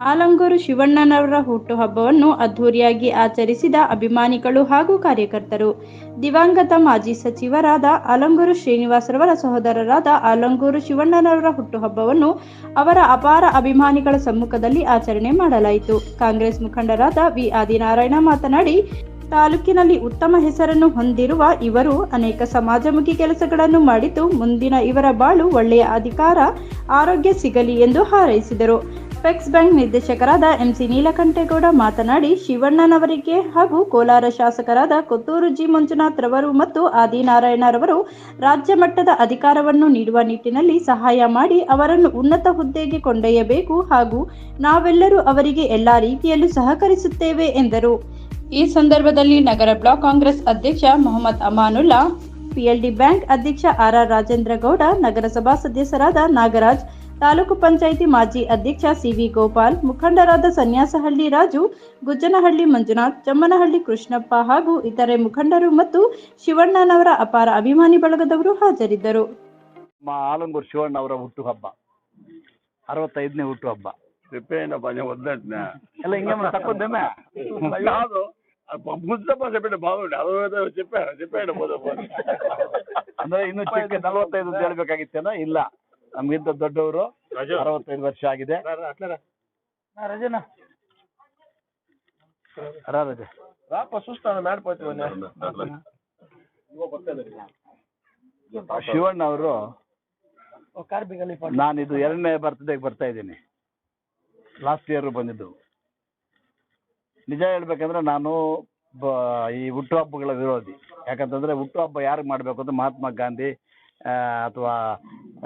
ಆಲಂಗೂರು ಶಿವಣ್ಣನವರ ಹುಟ್ಟುಹಬ್ಬವನ್ನು ಅದ್ಧೂರಿಯಾಗಿ ಆಚರಿಸಿದ ಅಭಿಮಾನಿಗಳು ಹಾಗೂ ಕಾರ್ಯಕರ್ತರು. ದಿವಂಗತ ಮಾಜಿ ಸಚಿವರಾದ ಆಲಂಗೂರು ಶ್ರೀನಿವಾಸರವರ ಸಹೋದರರಾದ ಆಲಂಗೂರು ಶಿವಣ್ಣನವರ ಹುಟ್ಟುಹಬ್ಬವನ್ನು ಅವರ ಅಪಾರ ಅಭಿಮಾನಿಗಳ ಸಮ್ಮುಖದಲ್ಲಿ ಆಚರಣೆ ಮಾಡಲಾಯಿತು. ಕಾಂಗ್ರೆಸ್ ಮುಖಂಡರಾದ ವಿ. ಆದಿನಾರಾಯಣ ಮಾತನಾಡಿ, ತಾಲೂಕಿನಲ್ಲಿ ಉತ್ತಮ ಹೆಸರನ್ನು ಹೊಂದಿರುವ ಇವರು ಅನೇಕ ಸಮಾಜಮುಖಿ ಕೆಲಸಗಳನ್ನು ಮಾಡಿದ್ದು, ಮುಂದಿನ ಇವರ ಬಾಳು ಒಳ್ಳೆಯ ಅಧಿಕಾರ, ಆರೋಗ್ಯ ಸಿಗಲಿ ಎಂದು ಹಾರೈಸಿದರು. ಪೆಕ್ಸ್ ಬ್ಯಾಂಕ್ ನಿರ್ದೇಶಕರಾದ ಎಂಸಿ ನೀಲಕಂಠೇಗೌಡ ಮಾತನಾಡಿ, ಶಿವಣ್ಣನವರಿಗೆ ಹಾಗೂ ಕೋಲಾರ ಶಾಸಕರಾದ ಕೊತ್ತೂರು ಜಿ. ಮಂಜುನಾಥ್ ರವರು ಮತ್ತು ಆದಿನಾರಾಯಣರವರು ರಾಜ್ಯ ಮಟ್ಟದ ಅಧಿಕಾರವನ್ನು ನೀಡುವ ನಿಟ್ಟಿನಲ್ಲಿ ಸಹಾಯ ಮಾಡಿ ಅವರನ್ನು ಉನ್ನತ ಹುದ್ದೆಗೆ ಕೊಂಡೊಯ್ಯಬೇಕು ಹಾಗೂ ನಾವೆಲ್ಲರೂ ಅವರಿಗೆ ಎಲ್ಲಾ ರೀತಿಯಲ್ಲೂ ಸಹಕರಿಸುತ್ತೇವೆ ಎಂದರು. ಈ ಸಂದರ್ಭದಲ್ಲಿ ನಗರ ಬ್ಲಾಕ್ ಕಾಂಗ್ರೆಸ್ ಅಧ್ಯಕ್ಷ ಮೊಹಮ್ಮದ್ ಅಮಾನುಲ್ಲಾ ಪಿಎಲ್ಡಿ ಬ್ಯಾಂಕ್ ಅಧ್ಯಕ್ಷ ಆರ್ ಆರ್ ರಾಜೇಂದ್ರ ಗೌಡ ನಗರಸಭಾ ಸದಸ್ಯರಾದ ನಾಗರಾಜ್ ತಾಲೂಕು ಪಂಚಾಯಿತಿ ಮಾಜಿ ಅಧ್ಯಕ್ಷ ಸಿವಿ ಗೋಪಾಲ್ ಮುಖಂಡರಾದ ಸನ್ಯಾಸಹಳ್ಳಿ ರಾಜು ಗುಜ್ಜನಹಳ್ಳಿ ಮಂಜುನಾಥ್ ಚಮ್ಮನಹಳ್ಳಿ ಕೃಷ್ಣಪ್ಪ ಹಾಗೂ ಇತರೆ ಮುಖಂಡರು ಮತ್ತು ಶಿವಣ್ಣನವರ ಅಪಾರ ಅಭಿಮಾನಿ ಬಳಗದವರು ಹಾಜರಿದ್ದರು. ಆಲಂಗೂರು ಶಿವಣ್ಣ ಅವರ ಹುಟ್ಟುಹಬ್ಬ. ಅರವತ್ತೈದನೇ ಹುಟ್ಟುಹಬ್ಬ. ಸಿಪ್ಪೆಯಿಂದ ಅಂದ್ರೆ ಇನ್ನು ಚಿಕ್ಕ ನಲವತ್ತೈದು ಹೇಳ್ಬೇಕಾಗಿತ್ತೇನೋ? ಇಲ್ಲ. ನಮ್ಗಿಂತ ದೊಡ್ಡವರು ಅರವತ್ತೈದು ವರ್ಷ ಆಗಿದೆ. ಶಿವಣ್ಣ ಅವರು ನಾನು ಇದು ಎರಡನೇ ಬರ್ತ್ಡೇಗೆ ಬರ್ತಾ ಇದ್ದೀನಿ. ಲಾಸ್ಟ್ ಇಯರ್ ಬಂದಿದ್ದು. ನಿಜ ಹೇಳ್ಬೇಕಂದ್ರೆ ನಾನು ಈ ಹುಟ್ಟುಹಬ್ಬಗಳ ವಿರೋಧಿ. ಯಾಕಂತಂದ್ರೆ ಯಾಕಂತಂದರೆ ಹುಟ್ಟುಹಬ್ಬ ಯಾರಿಗೆ ಮಾಡಬೇಕು ಅಂತ ಮಹಾತ್ಮ ಗಾಂಧಿ ಅಥವಾ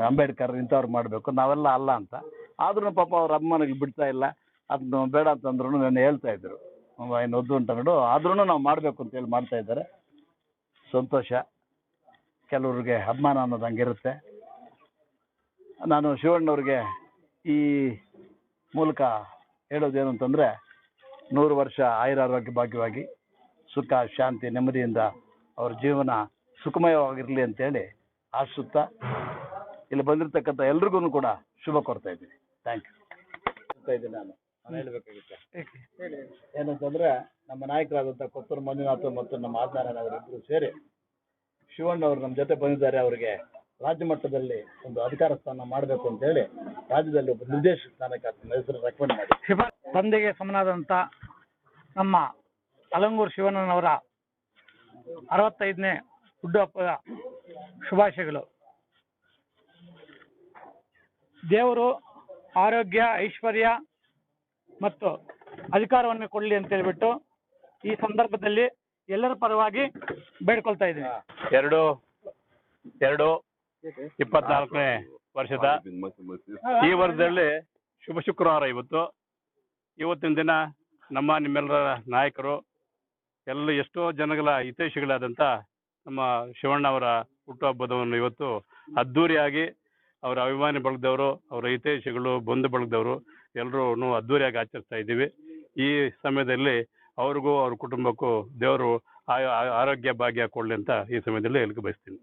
ಅಂಬೇಡ್ಕರ್ ಇಂಥವ್ರು ಮಾಡಬೇಕು, ನಾವೆಲ್ಲ ಅಲ್ಲ ಅಂತ. ಆದ್ರೂ ಪಾಪ ಅವ್ರ ಅಮ್ಮನಿಗೆ ಬಿಡ್ತಾ ಇಲ್ಲ. ಅದನ್ನ ಬೇಡ ಅಂತಂದ್ರು ನಾನು ಹೇಳ್ತಾ ಇದ್ರು. ಏನು ಒದ್ದು ಅಂತ ನೋಡು ಆದ್ರೂ ನಾವು ಮಾಡಬೇಕು ಅಂತೇಳಿ ಮಾಡ್ತಾ ಇದ್ದಾರೆ. ಸಂತೋಷ. ಕೆಲವ್ರಿಗೆ ಅಭಿಮಾನ ಅನ್ನೋದು ಹಂಗಿರುತ್ತೆ. ನಾನು ಶಿವಣ್ಣವ್ರಿಗೆ ಈ ಮೂಲಕ ಹೇಳೋದೇನು ಅಂತಂದರೆ, ನೂರು ವರ್ಷ ಆಯುರಾರೋಗ್ಯ ಭಾಗ್ಯವಾಗಿ, ಸುಖ, ಶಾಂತಿ, ನೆಮ್ಮದಿಯಿಂದ ಅವ್ರ ಜೀವನ ಸುಖಮಯವಾಗಿರಲಿ ಅಂತೇಳಿ ಆಶಿಸುತ್ತಾ ಇಲ್ಲಿ ಬಂದಿರತಕ್ಕಂಥ ಎಲ್ರಿಗೂ ಕೂಡ ಶುಭ ಕೊಡ್ತಾ ಇದ್ದೀನಿ. ಥ್ಯಾಂಕ್ ಯು ಇದ್ದೀನಿ ನಾನು. ನಾನು ಏನಂತಂದ್ರೆ ಏನಂತಂದರೆ ನಮ್ಮ ನಾಯಕರಾದಂಥ ಕೊತ್ತೂರು ಮಂಜುನಾಥ ಮತ್ತು ನಮ್ಮ ಆದಿನಾರಾಯಣ ಅವರಿಬ್ಬರು ಸೇರಿ ಶಿವಣ್ಣ ಅವರು ನಮ್ಮ ಜೊತೆ ಬಂದಿದ್ದಾರೆ. ಅವರಿಗೆ ರಾಜ್ಯ ಮಟ್ಟದಲ್ಲಿ ಒಂದು ಅಧಿಕಾರ ಸ್ಥಾನ ಮಾಡಬೇಕು ಅಂತ ಹೇಳಿ ರಾಜ್ಯದಲ್ಲಿ ಒಬ್ಬ ನಿರ್ದೇಶಕ ಸ್ಥಾನಕ್ಕೆ ಹೆಸರು ರೆಕಮೆಂಡ್ ಮಾಡಿ ಶಿವ ತಂದೆಗೆ ಸಮನಾದಂಥ ನಮ್ಮ ಅಲಂಗೂರು ಶಿವಣ್ಣನವರ ಅರವತ್ತೈದನೇ ಹುಟ್ಟುಹಬ್ಬದ ಶುಭಾಶಯಗಳು. ದೇವರು ಆರೋಗ್ಯ, ಐಶ್ವರ್ಯ ಮತ್ತು ಅಧಿಕಾರವನ್ನು ಕೊಡಲಿ ಅಂತ ಹೇಳ್ಬಿಟ್ಟು ಈ ಸಂದರ್ಭದಲ್ಲಿ ಎಲ್ಲರ ಪರವಾಗಿ ಬೇಡ್ಕೊಳ್ತಾ ಇದ್ದೀನಿ. ಎರಡು ಎರಡು, ಇಪ್ಪತ್ನಾಲ್ಕನೇ ವರ್ಷದ ಈ ವರ್ಷದಲ್ಲಿ ಶುಭ ಶುಕ್ರವಾರ ಇವತ್ತು. ಇವತ್ತಿನ ದಿನ ನಮ್ಮ ನಿಮ್ಮೆಲ್ಲರ ನಾಯಕರು, ಎಲ್ಲ ಎಷ್ಟೋ ಜನಗಳ ಹಿತೈಷಿಗಳಾದಂಥ ನಮ್ಮ ಶಿವಣ್ಣ ಅವರ ಹುಟ್ಟುಹಬ್ಬದವನ್ನು ಇವತ್ತು ಅದ್ಧೂರಿಯಾಗಿ ಅವರ ಅಭಿಮಾನಿ ಬಳಗದವರು, ಅವರ ಹಿತೈಷಿಗಳು, ಬಂಧು ಬಳಗದವರು ಎಲ್ಲರೂ ಅದ್ಧೂರಿಯಾಗಿ ಆಚರಿಸ್ತಾ ಇದ್ದೀವಿ. ಈ ಸಮಯದಲ್ಲಿ ಅವ್ರಿಗೂ ಅವ್ರ ಕುಟುಂಬಕ್ಕೂ ದೇವರು ಆರೋಗ್ಯ ಭಾಗ್ಯ ಕೊಡಲಿ ಅಂತ ಈ ಸಮಯದಲ್ಲಿ ಹೇಳಿಕೆ ಬಯಸ್ತೀನಿ.